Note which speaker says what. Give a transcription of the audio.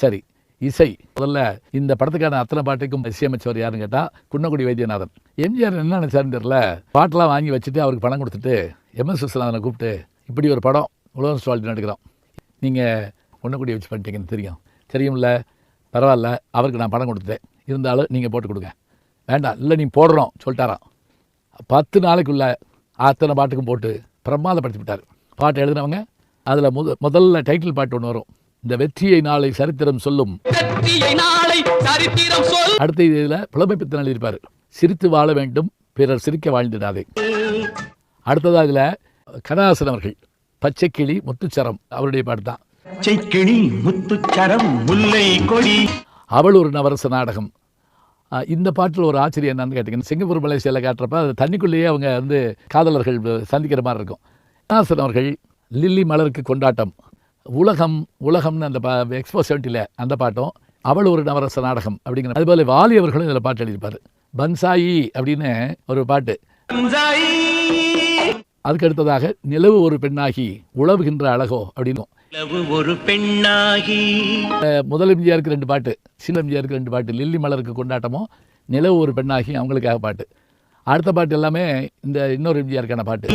Speaker 1: சரி இசை. முதல்ல இந்த படத்துக்கான அத்தனை பாட்டுக்கும் இசையமைச்சவர் யாருன்னு கேட்டால் குன்னக்குடி வைத்தியநாதன். எம்ஜிஆர் என்ன நினைச்சாருன்னு தெரியல பாட்டெலாம் வாங்கி வச்சுட்டு அவருக்கு பணம் கொடுத்துட்டு எம்எஸ் விஸ்வநாதனை கூப்பிட்டு இப்படி ஒரு படம் உலகம் ஸ்டாலின் எடுக்கிறோம் நீங்கள் குன்னக்குடி வச்சு பண்ணிட்டீங்கன்னு தெரியும். தெரியும்ல? பரவாயில்ல அவருக்கு நான் பணம் கொடுத்தேன் இருந்தாலும் நீங்கள் போட்டு கொடுங்க. வேண்டாம் இல்லை நீ போடுறோம் சொல்லிட்டாராம். பத்து நாளைக்குள்ள அத்தனை பாட்டுக்கும் போட்டு பிரமாதப்படுத்தி விட்டார். பாட்டு எழுதினவங்க அதில் முத முதல்ல டைட்டில் பாட்டு ஒன்று வரும். இந்த வெற்றியை நாளை சரித்திரம் சொல்லும். அடுத்த இதில் புலமைப்பித்தன் எழுதியிருப்பார் சிரித்து வாழ வேண்டும் பிறர் சிரிக்க வாழ்ந்திடாதே. அடுத்ததாக இதில் கனகாசன் அவர்கள் பச்சைக்கிளி முத்துச்சரம் அவருடைய பாட்டு தான்
Speaker 2: முத்துச்சரம் முல்லை கொடி.
Speaker 1: அவள் ஒரு நவரச நாடகம். இந்த பாட்டில் ஒரு ஆச்சரியம் என்னன்னு கேட்டிங்கன்னா சிங்கப்பூர் மலேசியாவில் காட்டுறப்ப அது தண்ணிக்குள்ளேயே அவங்க வந்து காதலர்கள் சந்திக்கிற மாதிரி இருக்கும். கனகாசன் அவர்கள் லில்லி மலருக்கு கொண்டாட்டம். உலகம் உலகம்னு அந்த பா எக்ஸ்போ செவன்ட்டியில் அந்த பாட்டும் அவள் ஒரு நவரச நாடகம் அப்படிங்கிற அதுபோல் வாலி அவர்களும் இதில் பாட்டு எழுதியிருப்பார். பன்சாயி அப்படின்னு ஒரு பாட்டு. அதுக்கு அடுத்ததாக நிலவு ஒரு பெண்ணாகி உழவுகின்ற அழகோ அப்படின்னு.
Speaker 2: ஒரு பெண்ணாகி!
Speaker 1: அஹ் முதல் எம்ஜிஆருக்கு ரெண்டு பாட்டு சின்ன எம்ஜிஆருக்கு ரெண்டு பாட்டு லில்லி மலருக்கு கொண்டாட்டமும் நிலவு ஒரு பெண்ணாகி அவங்களுக்காக பாட்டு. அடுத்த பாட்டு எல்லாமே இந்த இன்னொரு எம்ஜிஆருக்கான பாட்டு.